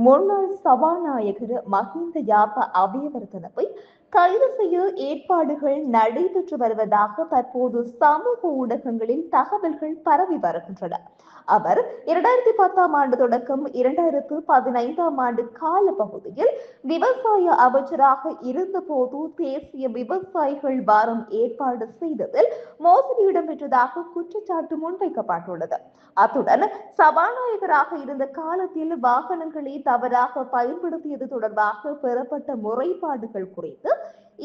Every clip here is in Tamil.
முன்னாள் சபாநாயகர் மஹிந்த யாப அபயவர்தனவை கைது செய்ய ஏற்பாடுகள் நடைபெற்று வருவதாக தற்போது சமூக ஊடகங்களில் தகவல்கள் பரவி வருகின்றன. அவர் இரண்டாயிரத்தி பத்தாம் ஆண்டு தொடக்கம் இரண்டாயிரத்து பதினைந்தாம் ஆண்டு கால பகுதியில் விவசாய அமைச்சராக இருந்தபோது தேசிய விவசாயிகள் வாரம் ஏற்பாடு செய்ததில் மோசடி இடம்பெற்றதாக குற்றச்சாட்டு முன்வைக்கப்பட்டுள்ளது. அத்துடன் சபாநாயகராக இருந்த காலத்தில் வாகனங்களை தவறாக பயன்படுத்தியது தொடர்பாக பெறப்பட்ட முறைப்பாடுகள் குறித்து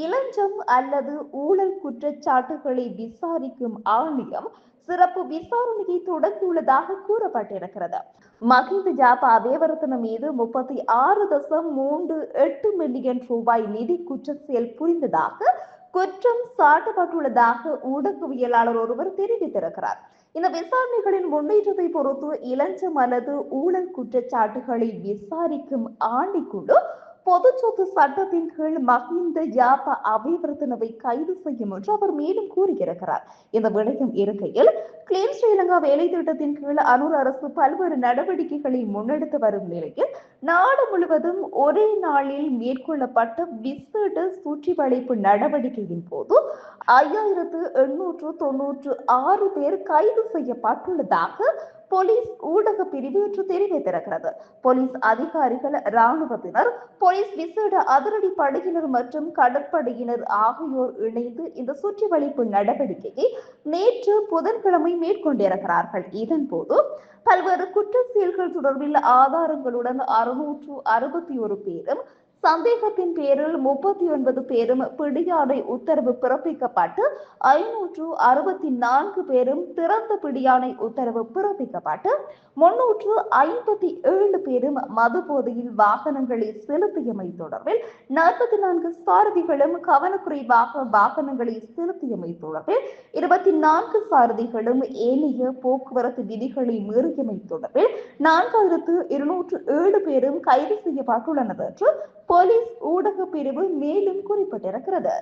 இளஞ்சம் அல்லது ஊழல் குற்றச்சாட்டுகளை விசாரிக்கும் ஆணையம் சிறப்பு விசாரணையை தொடங்கியுள்ளதாக கூறப்பட்டிருக்கிறது. மகிந்த ஜாபா அபேவர்த்தன மீது முப்பத்தி ஆறு தசம் மூன்று எட்டு மில்லியன் ரூபாய் நிதி குற்ற செயல் புரிந்ததாக குற்றம் சாட்டப்பட்டுள்ளதாக ஊடகவியலாளர் ஒருவர் தெரிவித்திருக்கிறார். இந்த விசாரணைகளின் முன்னேற்றத்தை பொறுத்து இளஞ்சம் அல்லது ஊழல் குற்றச்சாட்டுகளை விசாரிக்கும் ஆணைக்குழு பொது சொத்து சட்டத்தின் கீழ் மஹிந்த யாப்ப அபிவர்த்தனவை கைது செய்யும் என்று அவர் மேலும் கூறியிருக்கிறார். இந்த விடயம் இருக்கையில் கிளீன் ஸ்ரீலங்கா வேலை திட்டத்தின் கீழ் அனூர் அரசு பல்வேறு நடவடிக்கைகளை முன்னெடுத்து வரும் நிலையில் நாடு முழுவதும் ஒரே நாளில் மேற்கொள்ளப்பட்ட விசேட சுற்றி வளைப்பு நடவடிக்கையின் போது ஐயாயிரத்து எண்ணூற்று தொன்னூற்று ஆறு பேர் கைது செய்யப்பட்டுள்ளதாக போலீஸ் ஊடக பிரிவு என்று தெரிவித்திருக்கிறது. போலீஸ் அதிகாரிகள் ராணுவத்தினர் போலீஸ் விசேட அதிரடி படையினர் மற்றும் கடற்படையினர் ஆகியோர் இணைந்து இந்த சுற்றி வளைப்பு நடவடிக்கையை நேற்று புதன்கிழமை மேற்கொண்டிருக்கிறார்கள். இதன் போது பல்வேறு குற்ற செயல்கள் தொடர்பில் ஆதாரங்களுடன் அறுநூற்று அறுபத்தி ஒரு பேரும் சந்தேகத்தின் பேரில் முப்பத்தி ஒன்பது பேரும் பிடியாணை உத்தரவு பிறப்பிக்கப்பட்டு ஐநூற்று அறுபத்தி நான்கு பேரும் திறந்த பிடியாணை உத்தரவு பிறப்பிக்கப்பட்டு முன்னூற்று ஐம்பத்தி ஏழு பேரும் மது போதையில் வாகனங்களை செலுத்தியமை தொடர்பில் நாற்பத்தி நான்கு சாரதிகளும் கவனக்குறைவாக வாகனங்களை செலுத்தியமை தொடர்பில் இருபத்தி நான்கு சாரதிகளும் ஏனைய போக்குவரத்து விதிகளை மீறியமை தொடர்பில் நான்காயிரத்து இருநூற்று ஏழு பேரும் கைது செய்யப்பட்டுள்ளனர் என்று போலீஸ் ஊடக பிரிவு மேலும் குறிப்பிட்டிருக்கிறது.